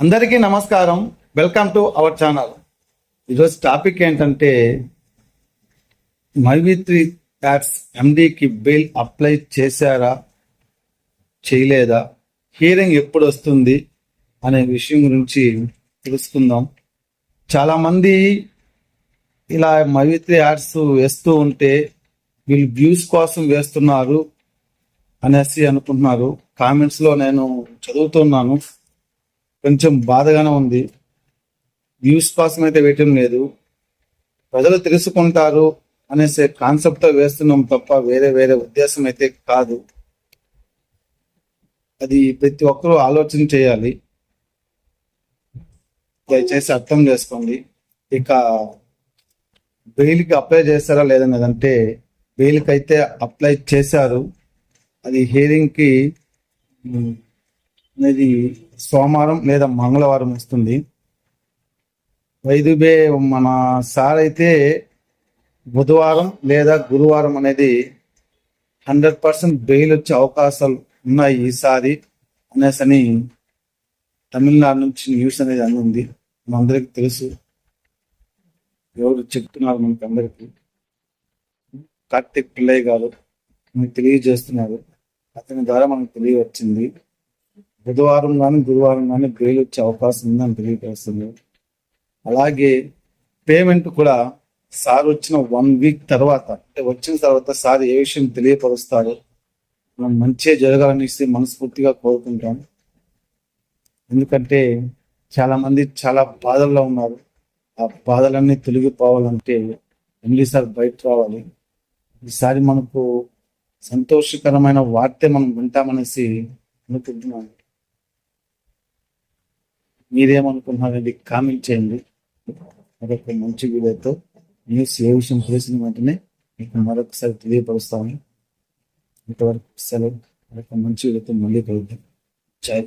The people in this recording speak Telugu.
అందరికీ నమస్కారం. వెల్కమ్ టు అవర్ ఛానల్ ఈరోజు టాపిక్ ఏంటంటే మైవిత్రి యాడ్స్ ఎండికి బిల్ అప్లై చేశారా? చేయలేదా? హియరింగ్ ఎప్పుడు వస్తుంది? అనే విషయం గురించి తెలుసుకుందాం. చాలామంది ఇలా మైవిత్రి యాడ్స్ వేస్తూ ఉంటే వీళ్ళు వ్యూస్ కోసం వేస్తున్నారు అనేసి అనుకుంటున్నారు. కామెంట్స్లో నేను చదువుతున్నాను. కొంచెం బాధగానే ఉంది. వ్యూస్ కోసం అయితే వేయటం లేదు. ప్రజలు తెలుసుకుంటారు అనేసి కాన్సెప్ట్తో వేస్తున్నాం తప్ప వేరే వేరే ఉద్దేశం అయితే కాదు. అది ప్రతి ఒక్కరూ ఆలోచన చేయాలి. దయచేసి అర్థం చేసుకోండి. ఇక బెయిల్కి అప్లై చేస్తారా లేదన్నదంటే బెయిల్కి అయితే అప్లై చేశారు. అది హియరింగ్కి అనేది సోమవారం లేదా మంగళవారం వస్తుంది. వైదుబే మన సార్ అయితే బుధవారం లేదా గురువారం అనేది హండ్రెడ్ పర్సెంట్ బెయిల్ వచ్చే అవకాశాలు ఉన్నాయి ఈసారి అనేసి అని తమిళనాడు నుంచి న్యూస్ అనేది అందింది. మనందరికీ తెలుసు. ఎవరు చెప్తున్నారు మనకి అందరికి? కార్తిక్ పిల్లయ్య గారు మనకు తెలియజేస్తున్నారు. అతని ద్వారా మనకు తెలియవచ్చింది. బుధవారం కానీ గురువారం కానీ బెయిల్ వచ్చే అవకాశం ఉందని తెలియజేస్తుంది. అలాగే పేమెంట్ కూడా సార్ వచ్చిన వన్ వీక్ తర్వాత అంటే వచ్చిన తర్వాత సార్ ఏ విషయం తెలియపరుస్తారో మనం మంచిగా జరగాలనేసి మనస్ఫూర్తిగా కోరుకుంటాం. ఎందుకంటే చాలా మంది చాలా బాధల్లో ఉన్నారు. ఆ బాధలన్నీ తొలగిపోవాలంటే ఎన్నిసార్లు సార్ బయట రావాలి. ఈసారి మనకు సంతోషకరమైన వార్తే మనం వింటామనేసి అనుకుంటున్నాను. మీరేమనుకుంటున్నారండి? కామెంట్ చేయండి. మరొక మంచి వీడియోతో న్యూస్ ఏ విషయం తెలిసిన వెంటనే మీకు మరొకసారి తెలియపరుస్తాను. ఇంతవరకు సెలవు. మరొక మంచి వీడియోతో మళ్ళీ కలుద్దాం. జై